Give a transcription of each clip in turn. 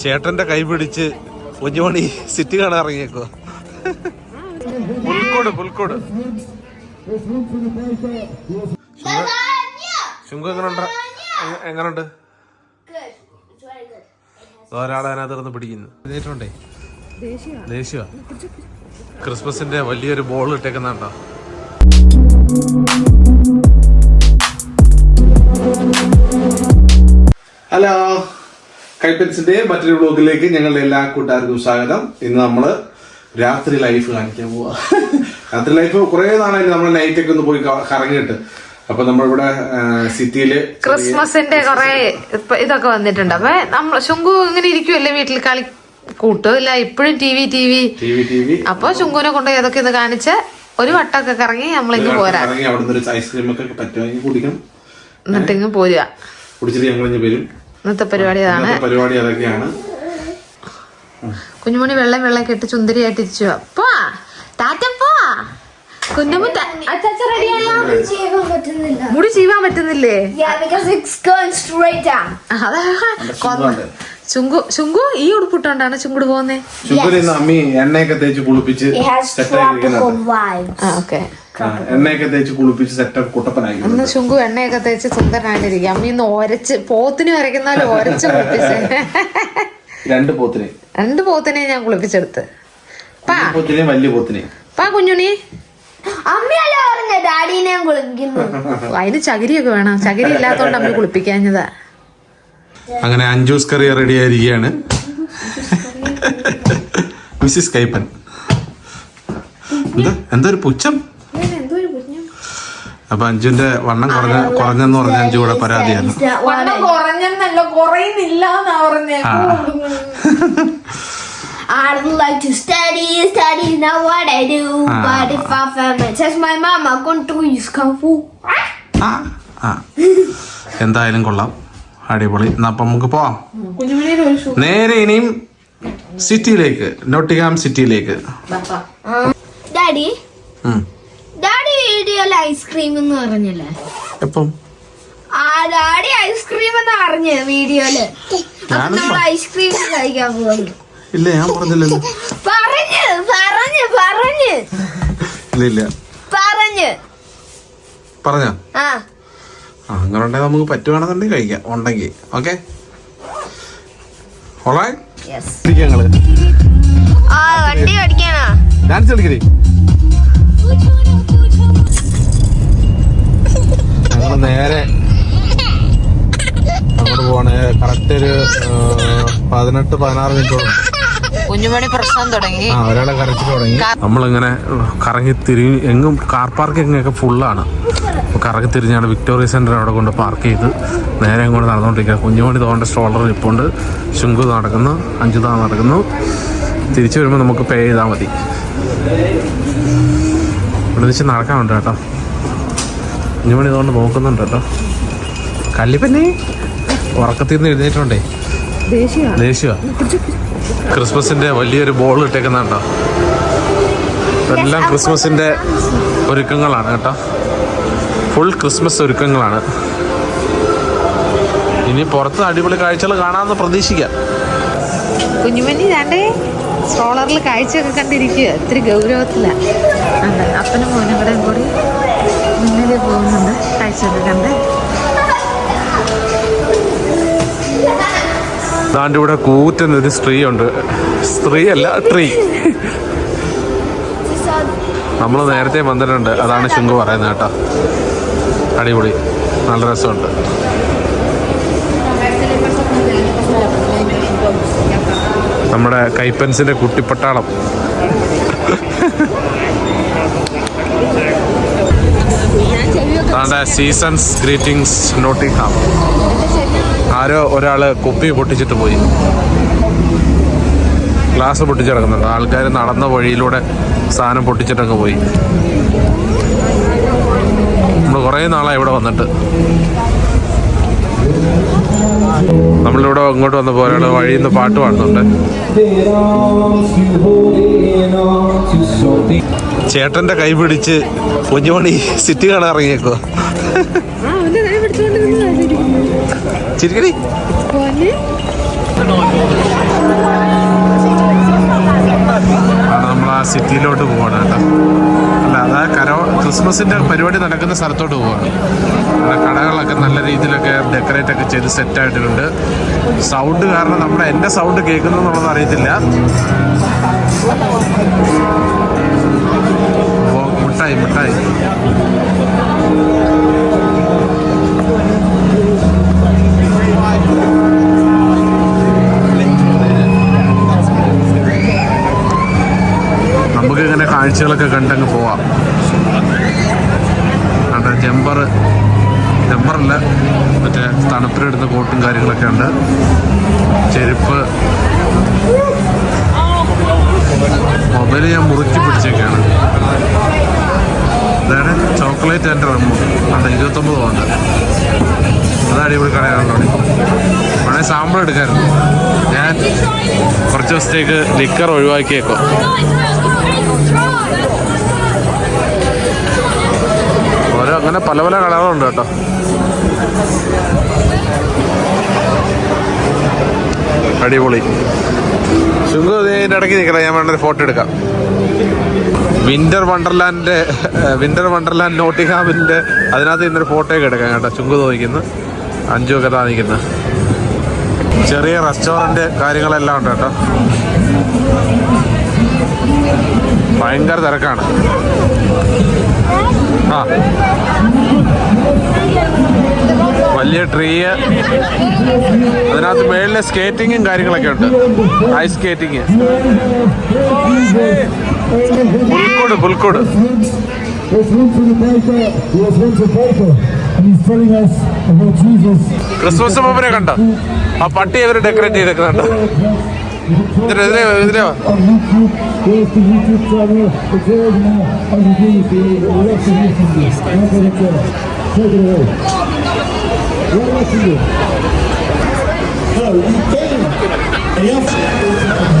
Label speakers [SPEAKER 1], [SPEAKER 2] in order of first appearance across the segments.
[SPEAKER 1] ചേട്ടന്റെ കൈ പിടിച്ച് കുഞ്ഞുമണി സിറ്റി കാണാൻ ഇറങ്ങിയേക്കോ പുൽക്കോട് പുൽക്കോട്. ശുങ്ക എങ്ങനുണ്ട്? എങ്ങ- എങ്ങനുണ്ട്? ഒരാളെ അതിനകത്ത് ഇരുന്ന് പിടിക്കുന്നു. ദേഷ്യ. ക്രിസ്മസിന്റെ വലിയൊരു ബോൾ ഇട്ടേക്കുന്നുണ്ടോ? ഹലോ. കൈപ്പൻസിന്റെ മറ്റൊരു ബ്ലോഗിലേക്ക് ഞങ്ങളുടെ എല്ലാ കൂട്ടുകാർക്കും സ്വാഗതം. ഇന്ന് നമ്മൾ രാത്രി ലൈഫ് കാണിക്കാൻ പോവാ. രാത്രി ലൈഫ് കുറെ നാളായി നമ്മൾ നൈറ്റ് ഒക്കെ ഒന്ന് പോയി കറങ്ങിട്ട് കറങ്ങിയിട്ട്. അപ്പൊ നമ്മളിവിടെ സിറ്റിയിൽ
[SPEAKER 2] ക്രിസ്മസിന്റെ കുറെ ഇതൊക്കെ വന്നിട്ടുണ്ട്. അപ്പൊ നമ്മൾ ശുങ്കു ഇങ്ങനെ ഇരിക്കുമല്ലേ വീട്ടിൽ കളി കൂട്ടില്ല ഇപ്പോഴും TV TV
[SPEAKER 1] TV TV
[SPEAKER 2] അപ്പൊ ശുങ്കുവിനെ കൊണ്ട് ഏതൊക്കെ ഇത് കാണിച്ച് ഒരു വട്ടമൊക്കെ കറങ്ങി നമ്മളിങ്ങ് പോരാ.
[SPEAKER 1] കറങ്ങി അവിടെ ഒരു ഐസ്ക്രീം ഒക്കെ പറ്റുമെങ്കിൽ കുടിക്കണം.
[SPEAKER 2] എന്നിട്ട് ഇങ്ങ് പോരുക.
[SPEAKER 1] കുടിച്ചിട്ട് ഞങ്ങൾ വരും.
[SPEAKER 2] ഇന്നത്തെ പരിപാടി അതാണ്.
[SPEAKER 1] പരിപാടി അതൊക്കെയാണ്.
[SPEAKER 2] കുഞ്ഞുമണി വെള്ളം വെള്ളം കെട്ടി ചുന്ദരിയായിട്ട് ഇരിച്ചു പോ ടാറ്റ പോ കുഞ്ഞുമ്മ റെഡിയായോ
[SPEAKER 3] ചെയ്യാൻ പറ്റുന്നില്ല.
[SPEAKER 2] മുടി ചീവാൻ പറ്റുന്നില്ലേ? ചുങ്കു ചുങ്കു ഈ ഉടുപ്പിട്ടോണ്ടാണ് ചുങ്കുട് പോകുന്നേ?
[SPEAKER 1] അമ്മി എണ്ണയൊക്കെ തേച്ച് കുളിപ്പിച്ച്
[SPEAKER 2] ഓക്കെ
[SPEAKER 1] എണ്ണയൊക്കെ തേച്ച് കുളിപ്പിച്ച് സെറ്റ് കുട്ടപ്പനായി
[SPEAKER 2] അന്ന് ശുങ്കു എണ്ണയൊക്കെ തേച്ച് സുന്ദരനായിട്ടിരിക്കും. അമ്മ ഇന്ന് ഒരച്ച് പോത്തിന് വരയ്ക്കുന്നാലും ഒരച്ച് കുളിപ്പിച്ച്.
[SPEAKER 1] രണ്ട് പോത്തിനെ.
[SPEAKER 2] രണ്ട് പോത്തിനെ ഞാൻ കുളിപ്പിച്ചെടുത്ത്.
[SPEAKER 1] വലിയ പോത്തിനെ വലിയ പോത്തിനെയും.
[SPEAKER 2] പാ കുഞ്ഞുണി
[SPEAKER 3] അമ്മയല്ല പറഞ്ഞ ഡാഡിനെ കുളിക്കുന്നു
[SPEAKER 2] അതിന് ചകിരിയൊക്കെ വേണം. ചകിരി ഇല്ലാത്തോണ്ട് അമ്മ കുളിപ്പിക്കാഞ്ഞതാ.
[SPEAKER 1] അങ്ങനെ അഞ്ജൂസ് കറി റെഡി ആയിരിക്കുകയാണ്. മിസ്സിസ് കൈപ്പൻ. എന്താ എന്താ ഒരു പുച്ഛം? അപ്പൊ അഞ്ചുന്റെ വണ്ണം കുറഞ്ഞ കുറഞ്ഞെന്ന് പറഞ്ഞ അഞ്ചു കൂടെ പരാതിയാണ്.
[SPEAKER 2] കുറഞ്ഞെന്നല്ല കുറയുന്നില്ല എന്നാ പറഞ്ഞേ.
[SPEAKER 3] I'd like to study, study, know what I do.
[SPEAKER 1] Ah.
[SPEAKER 3] But if I fail, it, says my mama, going to use kung fu.
[SPEAKER 1] എന്തായാലും കൊള്ളാം. അടിപൊളി. എന്നാ അപ്പൊ നമുക്ക് പോവാം.
[SPEAKER 2] ഒരു ഷൂ.
[SPEAKER 1] നേരെ ഇനിയും സിറ്റിയിലേക്ക് നോട്ടിഗാം സിറ്റിയിലേക്ക്.
[SPEAKER 3] ഡാഡി ഐസ്ക്രീം എന്ന് പറഞ്ഞല്ലേ?
[SPEAKER 1] എപ്പം?
[SPEAKER 3] ആ ഐസ്ക്രീം എന്ന് പറഞ്ഞു
[SPEAKER 1] വീഡിയോയിൽ?
[SPEAKER 3] നമ്മൾ ഐസ്ക്രീം കഴിക്കാൻ പോകുന്നു.
[SPEAKER 1] ഇല്ല ഞാൻ പറഞ്ഞില്ലല്ലോ.
[SPEAKER 3] പറഞ്ഞു പറഞ്ഞു പറഞ്ഞു.
[SPEAKER 1] ഇല്ല ഇല്ല.
[SPEAKER 3] പറഞ്ഞു.
[SPEAKER 1] പറഞ്ഞ?
[SPEAKER 3] ആ.
[SPEAKER 1] ആ അങ്ങനെ ഉണ്ടെങ്കിൽ നമുക്ക് പറ്റുവാണെന്നുണ്ടെങ്കിൽ കഴിക്കാം ഉണ്ടെങ്കിൽ. ഓക്കെ? ഞങ്ങൾ.
[SPEAKER 3] ആ വണ്ടി ഓടിക്കാനാ.
[SPEAKER 1] ഡാൻസ് കളിക്കേ ഞങ്ങൾ നേരെ അങ്ങോട്ട് പോവാണ്. കറക്റ്റ് ഒരു പതിനെട്ട് പതിനാറ് മിനിറ്റോളം.
[SPEAKER 2] കുഞ്ഞുമണി പ്രശ്നം തുടങ്ങി.
[SPEAKER 1] ആ ഒരാളെ കറച്ചിട്ട് തുടങ്ങി. നമ്മളിങ്ങനെ കറങ്ങി തിരിഞ്ഞ് എങ്ങും കാർ പാർക്കിംഗ് ഒക്കെ ഫുള്ളാണ്. കറങ്ങി തിരിഞ്ഞാണ് വിക്ടോറിയ സെന്റർ അവിടെ കൊണ്ട് പാർക്ക് ചെയ്ത് നേരെ അങ്ങോട്ട് നടന്നുകൊണ്ടിരിക്കുക. കുഞ്ഞുമണി തോണ്ട സ്റ്റോളർ ഇപ്പോണ്ട് ശുങ്കു നടക്കുന്നു. അഞ്ചുത നടക്കുന്നു. തിരിച്ചു വരുമ്പോൾ നമുക്ക് പേ ചെയ്താൽ മതി. ഇവിടെ വെച്ച് നടക്കാനുണ്ട് കേട്ടോ. കുഞ്ഞുമണി ഇതുകൊണ്ട് നോക്കുന്നുണ്ടല്ലോ. കല്ലിപ്പന്നെ? ഉറക്കത്തിൽ നിന്ന് എഴുന്നേറ്റുണ്ടേ.
[SPEAKER 2] ദേഷ്യ.
[SPEAKER 1] ക്രിസ്മസിന്റെ വലിയൊരു ബോൾ ഇട്ടേക്കുന്നുണ്ടോ? ഇതെല്ലാം ക്രിസ്മസിന്റെ ഒരുക്കങ്ങളാണ് കേട്ടോ. ഫുൾ ക്രിസ്മസ് ഒരുക്കങ്ങളാണ്. ഇനി പുറത്ത് അടിപൊളി കാഴ്ചകൾ കാണാമെന്ന് പ്രതീക്ഷിക്കാം.
[SPEAKER 2] കുഞ്ഞുമണി രണ്ടേ സ്ട്രോളറിൽ കാഴ്ചയൊക്കെ കണ്ടിരിക്കുക ഇത്തിരി ഗൗരവത്തില. അപ്പനും മോനും കൂടെ കൂടി മുന്നിൽ പോകുന്നുണ്ട്
[SPEAKER 1] ദാന്റെ ഇവിടെ കൂറ്റുന്ന ഒരു സ്ത്രീ ഉണ്ട് സ്ത്രീ. അല്ല ട്രീ നമ്മൾ നേരത്തെ വന്നിട്ടുണ്ട്. അതാണ് ശുങ്കു പറയുന്നത് കേട്ടോ. അടിപൊളി. നല്ല രസമുണ്ട്. നമ്മുടെ കൈപ്പൻസിന്റെ കുട്ടിപ്പട്ടാളം. സീസൺസ് ഗ്രീറ്റിംഗ്സ് നോട്ടിംഗ്ഹാം ആരോ ഒരാൾ കുപ്പി പൊട്ടിച്ചിട്ട് പോയി. ഗ്ലാസ് പൊട്ടിച്ചിറങ്ങുന്നുണ്ട് ആൾക്കാർ നടന്ന വഴിയിലൂടെ സാധനം പൊട്ടിച്ചിട്ടങ്ങ് പോയി. നമ്മൾ കുറേ നാളായി ഇവിടെ വന്നിട്ട്. നമ്മളിവിടെ ഇങ്ങോട്ട് വന്നപ്പോൾ ഒരാൾ വഴിയിൽ നിന്ന് പാട്ട് പാടുന്നുണ്ട്. ചേട്ടന്റെ കൈ പിടിച്ച് കുഞ്ഞുമണി സിറ്റി കാണാൻ ഇറങ്ങിയേക്കോ ചിരിക്കടി. നമ്മൾ ആ സിറ്റിയിലോട്ട് പോവാണ് കേട്ടോ. അല്ല അതാ കരോ ക്രിസ്മസിന്റെ പരിപാടി നടക്കുന്ന സ്ഥലത്തോട്ട് പോവാണ്. കടകളൊക്കെ നല്ല രീതിയിലൊക്കെ ഡെക്കറേറ്റ് ഒക്കെ ചെയ്ത് സെറ്റ് ആയിട്ടുണ്ട് സൗണ്ട് കാരണം നമ്മുടെ എന്റെ സൗണ്ട് കേൾക്കുന്നു എന്നുള്ളത് അറിയത്തില്ല. മിഠായി മിഠായി കാഴ്ചകളൊക്കെ കണ്ടങ്ങ് പോവാം. ജമ്പർ ജമ്പറല്ല മറ്റേ തണുപ്പിലെടുത്ത കോട്ടും കാര്യങ്ങളൊക്കെ ഉണ്ട്. ചെരുപ്പ്. മൊബൈൽ ഞാൻ മുറുക്കി പിടിച്ചൊക്കെയാണ് അതാണ് ചോക്ലേറ്റ് ആൻഡ് റമ്മു ഉണ്ട് ഇരുപത്തൊമ്പത് ഉണ്ട് അത് അടിപൊളി കടയാണല്ലോ വേണേൽ സാമ്പിൾ എടുക്കായിരുന്നു. ഞാൻ കുറച്ച് ദിവസത്തേക്ക് ലിക്കർ ഒഴിവാക്കിയേക്കോ. ഓരോ അങ്ങനെ പല പല കളറുണ്ട് കേട്ടോ. അടിപൊളി. ശുങ്കു ഇതിന്റെ ഇടയ്ക്ക് നിൽക്കണം ഞാൻ വേണ്ട ഒരു ഫോട്ടോ എടുക്കാം വിന്റർ വണ്ടർലാൻഡിന്റെ വിന്റർ വണ്ടർലാൻഡ് നോട്ടിഹാമിന്റെ അതിനകത്ത് ഇന്നൊരു ഫോട്ടോ ഒക്കെ എടുക്കാം കേട്ടോ. ചുങ്കു തോന്നിക്കുന്നു. അഞ്ചു ഒക്കെ താന്നിക്കുന്നു ചെറിയ റെസ്റ്റോറന്റ് കാര്യങ്ങളെല്ലാം ഉണ്ട് കേട്ടോ. ഭയങ്കര തിരക്കാണ്. ആ. വലിയ ട്രീ. അതിനകത്ത് മേളിലെ സ്കേറ്റിങ്ങും കാര്യങ്ങളൊക്കെ ഉണ്ട്. Ice skating. പുൽക്കോട് പുൽക്കോട്. ക്രിസ്മസ് പമ്പിനെ കണ്ട? ആ പട്ടി അവർ ഡെക്കറേറ്റ് ചെയ്തേക്കുന്നുണ്ട്.
[SPEAKER 4] Dre, dreva, dreva.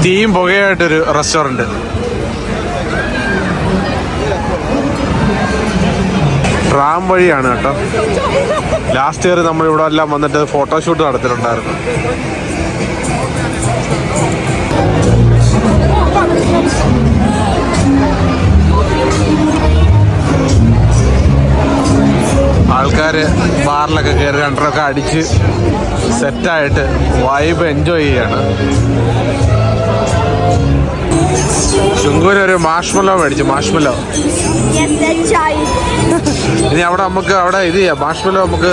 [SPEAKER 1] തീം പുകയായിട്ടൊരു റെസ്റ്റോറന്റ് റാം വഴിയാണ് കേട്ടോ. ലാസ്റ്റ് ഇയർ നമ്മളിവിടെ എല്ലാം വന്നിട്ട് ഫോട്ടോഷൂട്ട് നടത്തിയിട്ടുണ്ടായിരുന്നു. ആൾക്കാര് ബാറിലൊക്കെ കയറി രണ്ടരൊക്കെ അടിച്ച് സെറ്റായിട്ട് വൈബ് എൻജോയ് ചെയ്യാണ്. ശുങ്കൂര് ഒരു മാഷ്മലോ മേടിച്ചു മാഷ്മലോ. ഇനി അവിടെ നമുക്ക് അവിടെ ഇത് ചെയ്യാം. മാഷ്മലോ നമുക്ക്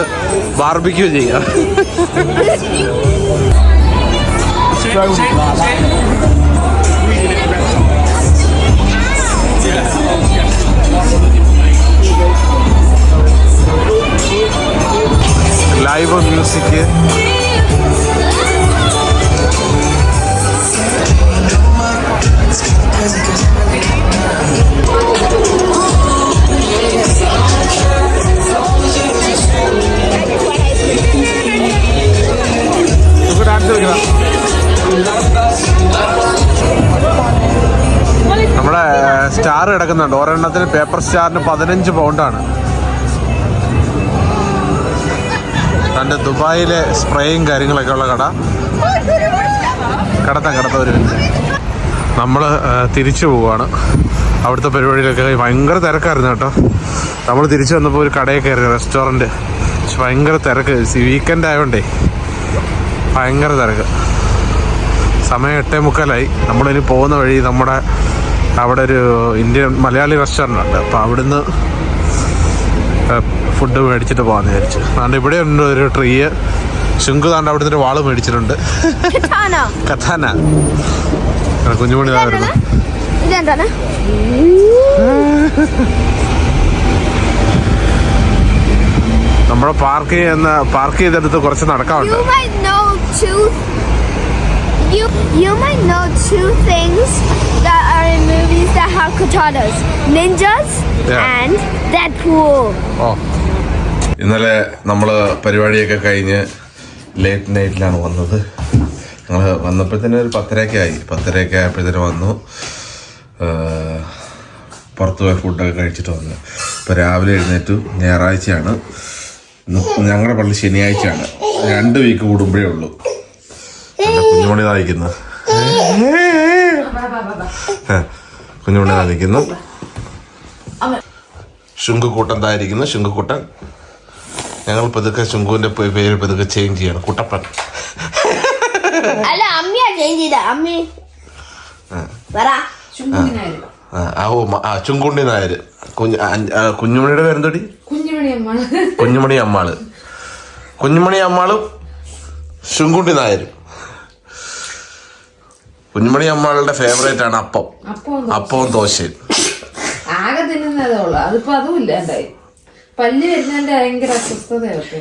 [SPEAKER 1] ബാർബിക്യൂ ചെയ്യാം. ലൈവ് മ്യൂസിക് നമ്മുടെ സ്റ്റാർ കിടക്കുന്നുണ്ട്. ഒരെണ്ണത്തിന് പേപ്പർ സ്റ്റാറിന് പതിനഞ്ച് പൗണ്ടാണ് തന്റെ ദുബായിലെ സ്പ്രേയും കാര്യങ്ങളൊക്കെ ഉള്ള കട. കടത്താം കടത്ത ഒരു മിനിറ്റ്. നമ്മൾ തിരിച്ചു പോവുകയാണ് അവിടുത്തെ പരിപാടിയിലൊക്കെ ഭയങ്കര തിരക്കായിരുന്നു കേട്ടോ. നമ്മൾ തിരിച്ചു വന്നപ്പോൾ ഒരു കടയിൽ കയറി റെസ്റ്റോറന്റ് പക്ഷെ ഭയങ്കര തിരക്ക്. വീക്കെൻഡ് ആയതുകൊണ്ടേ ഭയങ്കര തിരക്ക്. സമയം എട്ടേ മുക്കാലായി. നമ്മളിനി പോകുന്ന വഴി നമ്മുടെ അവിടെ ഒരു ഇന്ത്യൻ മലയാളി റെസ്റ്റോറന്റ് ഉണ്ട്. അപ്പോൾ അവിടുന്ന് ഫുഡ് മേടിച്ചിട്ട് പോകാന്ന് വിചാരിച്ചു. അതുകൊണ്ട് ഇവിടെ ഉണ്ട് ഒരു ട്രീ ശുങ്കു താണ്ട് അവിടുന്ന് ഒരു വാൾ മേടിച്ചിട്ടുണ്ട്. കഥാന. കുഞ്ഞുമണി
[SPEAKER 3] ഇതെന്താണ്?
[SPEAKER 1] നമ്മുടെ പാർക്ക് ചെയ്യുന്ന പാർക്ക് ചെയ്തെടുത്ത് കുറച്ച് നടക്കാറുണ്ട്
[SPEAKER 3] You. You might know two things that are in movies that have katanas: ninjas
[SPEAKER 1] Yeah.
[SPEAKER 3] and Deadpool.
[SPEAKER 1] ഓ ഇന്നലെ നമ്മൾ പരിപാടിയൊക്കെ കഴിഞ്ഞ് ലേറ്റ് നൈറ്റിലാണ് വന്നത്. ഞങ്ങൾ വന്നപ്പോഴത്തേനും ഒരു പത്തരയൊക്കെ ആയി പത്തരയൊക്കെ ആയപ്പോഴത്തേനും വന്നു. ഏഹ് പുറത്ത് പോയി ഫുഡൊക്കെ കഴിച്ചിട്ട് വന്നു. ഇപ്പോൾ രാവിലെ എഴുന്നേറ്റു. ഞായറാഴ്ചയാണ്. ഇന്ന് ഞങ്ങളുടെ പള്ളി ശനിയാഴ്ചയാണ്. രണ്ട് വീക്ക് കൂടുമ്പോഴേ ഉള്ളൂ. കുഞ്ഞുമണി തായിക്കുന്നു കുഞ്ഞുമണി നായിക്കുന്നു ശുങ്കുക്കൂട്ടൻ തായിരിക്കുന്നു ശുങ്കുക്കൂട്ടൻ ഞങ്ങൾ പതുക്കെ ശുങ്കുവിന്റെ പേര് പതുക്കെ ചേഞ്ച് ചെയ്യണം. കുട്ടപ്പൻ.
[SPEAKER 3] അല്ല അമ്മയാ ചേഞ്ച് ചെയ്ത. അമ്മ.
[SPEAKER 1] ഓ ആ ചുങ്കുണ്ടി നായർ. കുഞ്ഞു കുഞ്ഞുമണിയുടെ പേരെന്തോടി?
[SPEAKER 2] കുഞ്ഞുമണി അമ്മാൾ.
[SPEAKER 1] കുഞ്ഞുമണി അമ്മാൾ. കുഞ്ഞുമണി അമ്മാളും ശുങ്കുണ്ടി നായരും. കുഞ്ഞുമണി അമ്മകളുടെ ഫേവറേറ്റ് ആണ് അപ്പം.
[SPEAKER 2] അപ്പൊ
[SPEAKER 1] അപ്പവും ദോശയും.
[SPEAKER 2] ആകെ തിന്നുന്നതേ ഉള്ളു. അതിപ്പോ അതും ഇല്ല പല്ല് വരുന്നതിന്റെ ഭയങ്കര അസ്വസ്ഥതയൊക്കെ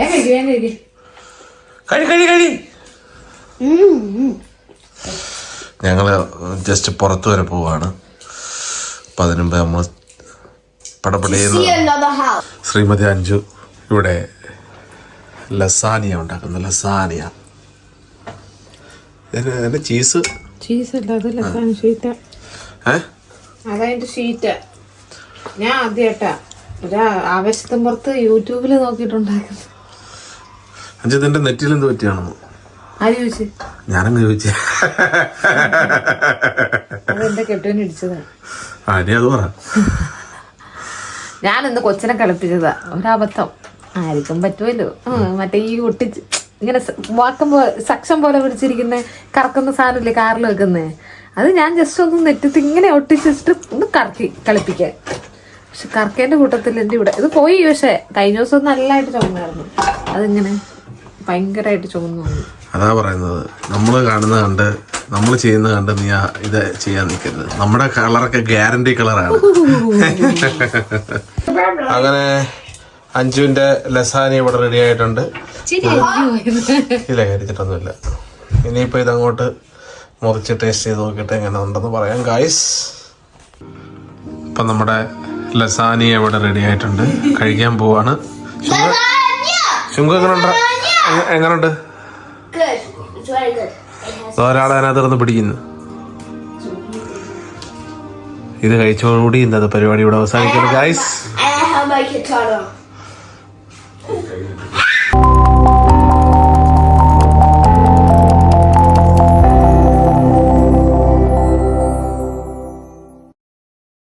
[SPEAKER 2] ഏ കഴിക്കും ഞാൻ കഴിക്കും.
[SPEAKER 1] കഴി കഴി കഴി. ഞങ്ങൾ ജസ്റ്റ് പുറത്തു വരെ പോവാണ്. അപ്പൊ അതിനു മുമ്പ് നമ്മൾ
[SPEAKER 3] See
[SPEAKER 1] ശ്രീമതി അഞ്ജു ഇവിടെ ലസാനിയ ഉണ്ടാക്കുന്ന. ലസാനിയ. ഇതിന് ചീസ്
[SPEAKER 2] ചീസ് അല്ല അതല്ല ഷീറ്റ
[SPEAKER 1] ഏ?
[SPEAKER 2] ഷീറ്റ ഞാൻ ആദ്യമായിട്ടാ ഒരു ആവേശത്തും പുറത്ത് യൂട്യൂബിൽ നോക്കിയിട്ടുണ്ടാക്കുന്നു
[SPEAKER 1] അഞ്ജു ഇതിന്റെ നെറ്റിൽ എന്ത് പറ്റിയാണെന്ന്.
[SPEAKER 2] ആര് ചോദിച്ചു?
[SPEAKER 1] ഞാനങ്ങ് ചോദിച്ചേ.
[SPEAKER 2] അതെന്റെ കെട്ടുവിന് ഇടിച്ചതാ?
[SPEAKER 1] ആ ഇനി അത് പറ.
[SPEAKER 2] ഞാനിന്ന് കൊച്ചിനെ കളിപ്പിച്ചതാ. ഒരബദ്ധം. ആർക്കും പറ്റുമല്ലോ മറ്റേ ഈ ഒട്ടിച്ച് ഇങ്ങനെ വാക്കുമ്പോ സക്ഷം പോലെ പിടിച്ചിരിക്കുന്ന കറക്കുന്ന സാധനമില്ലേ കാറിൽ വെക്കുന്നേ? അത് ഞാൻ ജസ്റ്റ് ഒന്ന് നെറ്റത്ത് ഇങ്ങനെ ഒട്ടിച്ചിട്ട് ഒന്ന് കറക്കി കളിപ്പിക്കാൻ. പക്ഷെ കറക്കേന്റെ കൂട്ടത്തിൽ എന്റെ ഇവിടെ ഇത് പോയി പക്ഷെ കഴിഞ്ഞ ദിവസം നല്ലതായിട്ട് ചുമന്നായിരുന്നു. അതിങ്ങനെ? ഭയങ്കരമായിട്ട് ചുമന്നു
[SPEAKER 1] അതാ പറയുന്നത്. നമ്മൾ കാണുന്ന കണ്ട് നമ്മൾ ചെയ്യുന്ന കണ്ട് നീ ഇത് ചെയ്യാൻ നിൽക്കരുത് നമ്മുടെ കളറൊക്കെ ഗ്യാരണ്ടി കളറാണ് അങ്ങനെ അഞ്ജുവിന്റെ ലസാനി ഇവിടെ റെഡി ആയിട്ടുണ്ട്. ഇല്ല കരിച്ചിട്ടൊന്നുമില്ല ഇനിയിപ്പോ ഇതങ്ങോട്ട് മുറിച്ച് ടേസ്റ്റ് ചെയ്ത് നോക്കിയിട്ട് എങ്ങനെ ഉണ്ടെന്ന് പറയാം ഗായ്സ് ഇപ്പൊ നമ്മുടെ ലസാനി ഇവിടെ റെഡി ആയിട്ടുണ്ട്. കഴിക്കാൻ പോവാണ്. ശുങ്ക? എങ്ങനെയുണ്ട്? എങ്ങ- എങ്ങനെയുണ്ട് ഒരാളെ പിടിക്കുന്നു. ഇത് കഴിച്ചോടുകൂടി ഇന്നത്തെ പരിപാടി ഇവിടെ അവസാനിക്കുന്നു ഗായ്സ്